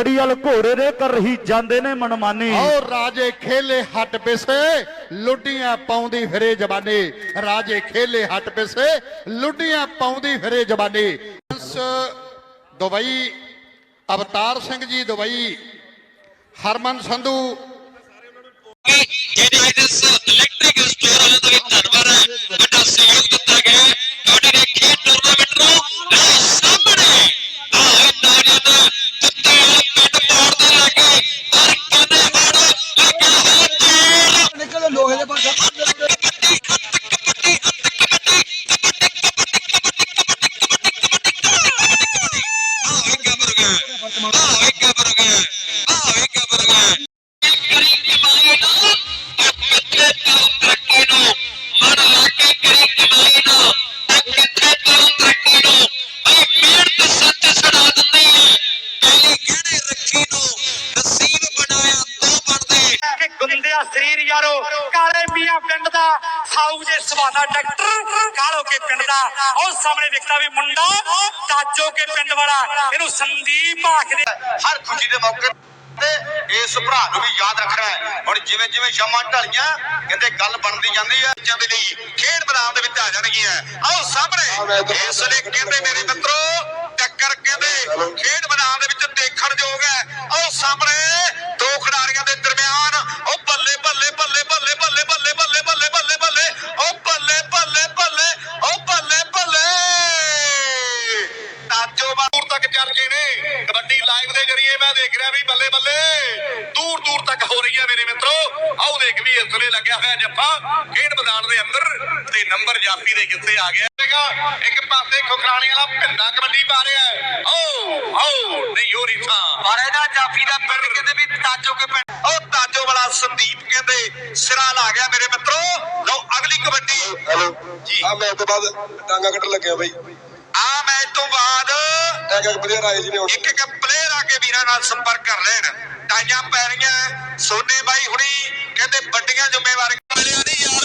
ਅੜੀਅਲ ਘੋੜੇ ਦੇ ਕਰ ਰਹੀ ਜਾਂਦੇ ਨੇ ਮਨਮਾਨੀ। ਆਓ ਰਾਜੇ ਖੇਲੇ ਹੱਟ ਪਿਸੇ ਲੁੱਡੀਆਂ ਪਾਉਂਦੀ ਫਿਰੇ ਜਵਾਨੀ। ਰਾਜੇ ਖੇਲੇ ਹੱਟ ਪਿਸੇ ਲੁੱਡੀਆਂ ਪਾਉਂਦੀ ਫਿਰੇ ਜਵਾਨੀ। ਦੁਬਈ, ਅਵਤਾਰ ਸਿੰਘ ਜੀ ਦੁਬਈ, ਹਰਮਨ ਸੰਧੂ ਬਰਗਾ ਆਹ ਇੱਕ ਬਰਗਾ ਆਹ ਇੱਕ ਕਰੀ ਕਮਾਈ ਨੂੰ ਕਿੱਥੇ ਤੋਂ ਤਰੱਕੀ ਨੂੰ ਮਨ ਲਾ ਕੇ ਕਰੀ ਕਮਾਈ ਨੂੰ ਕਿੱਥੇ ਤੋਂ ਤਰੱਕੀ ਨੂੰ ਓਏ ਮਿਹਨਤ ਸੱਚ ਛੜਾ ਦਿੰਦੀ ਹੈ ਪਹਿਲੀ ਗਹਿਣੇ ਰੱਖੀ ਨੂੰ ਨਸੀਬ ਬਣਾਇਆ ਤੋਂ ਬਣਦੇ ਕਿ ਗੁੰਦਿਆ ਸਰੀਰ ਯਾਰੋ, ਕਾਲੇ ਮੀਆਂ ਪਿੰਡ ਦਾ ਸਾਊ ਜੇ ਸਵਾਦਾ ਡਾਕਟਰ ਕਾਲੋ ਕੇ ਪਿੰਡ ਦਾ। ਉਹ ਸਾਹਮਣੇ ਦਿਖਦਾ ਵੀ ਮੁੰਡਾ ਤਾਜੋ ਕੇ ਪਿੰਡ ਵਾਲਾ, ਇਹਨੂੰ ਸੰਦੀਪ ਆਖਦੇ। ਹਰ ਖੁਸ਼ੀ ਦੇ ਮੌਕੇ ਤੇ ਇਸ ਭਰਾ ਨੂੰ ਵੀ ਯਾਦ ਰੱਖਣਾ ਹੈ। ਹੁਣ ਜਿਵੇਂ ਜਿਵੇਂ ਸ਼ਾਮਾਂ ਢਲੀਆਂ ਕਹਿੰਦੇ ਗੱਲ ਬਣਦੀ ਜਾਂਦੀ ਹੈ, ਬੱਚਿਆਂ ਦੇ ਲਈ ਖੇਡ ਮੈਦਾਨ ਦੇ ਵਿੱਚ ਆ ਜਾਣਗੀਆਂ। ਆਓ ਸਾਹਮਣੇ, ਇਸ ਲਈ ਕਹਿੰਦੇ ਮੇਰੇ ਮਿੱਤਰੋ, ਟੱਕਰ ਕਹਿੰਦੇ ਖੇਡ ਮੈਦਾਨ ਦੇ ਵਿੱਚ ਦੇਖਣ ਯੋਗ ਹੈ। ਆਓ ਸਾਹਮਣੇ। ਦੇਖ ਰਿਹਾ ਵੀ ਬੱਲੇ ਬੱਲੇ। ਦੂਰ ਦੂਰ ਤੱਕ ਹੋ ਰਹੀ ਹੈ ਮੇਰੇ ਮਿੱਤਰੋ। ਆਓ ਦੇਖ ਵੀ ਇਸ ਵੇਲੇ ਲੱਗਿਆ ਹੋਇਆ ਜੱਫਾ। ਖੇਡ ਮੈਦਾਨ ਦੇ ਅੰਦਰ ਤੇ ਨੰਬਰ ਜਾਫੀ ਦੇ ਕਿੱਥੇ ਆ ਗਿਆ। ਹੈਗਾ। ਇੱਕ ਪਾਸੇ ਖੁਖਰਾਣੇ ਵਾਲਾ ਭਿੰਦਾ ਕਬੱਡੀ ਪਾ ਰਿਹਾ ਹੈ। ਓ ਓ ਨਹੀਂ ਹੋ ਰਹੀ ਥਾਂ। ਪਰ ਇਹਦਾ ਜਾਫੀ ਦਾ ਪਿੰਡ ਕਹਿੰਦੇ ਵੀ ਤਾਜੋ ਕੇ ਪਿੰਡ। ਉਹ ਤਾਜੋ ਵਾਲਾ ਸੰਦੀਪ ਕਹਿੰਦੇ ਸਿਰਾ ਲਾ ਗਿਆ ਮੇਰੇ ਮਿੱਤਰੋ। ਲਓ ਅਗਲੀ ਕਬੱਡੀ। ਹੈਲੋ। ਜੀ। ਆ ਮੈਚ ਤੋਂ ਬਾਅਦ ਟਾਂਗਾ ਕੱਟਣ ਲੱਗਿਆ ਬਈ। ਆ ਮੈਚ ਤੋਂ ਬਾਅਦ ਇੱਕ ਇੱਕ ਪਲੇਅਰ ਆਏ ਜੀ ਨੇ ਹੁਣ ਇੱਕ ਇੱਕ ਤਾਈਆਂ ਨਾਲ ਸੰਪਰਕ ਕਰ ਲੈਣ। ਟਾਈਆਂ ਪੈ ਰਹੀਆਂ ਸੋਨੇ ਬਾਈ ਹੁਣੀ ਕਹਿੰਦੇ ਵੱਡੀਆਂ ਜ਼ਿੰਮੇਵਾਰੀਆਂ। ਮਿਲਿਆ ਨਹੀਂ ਯਾਰ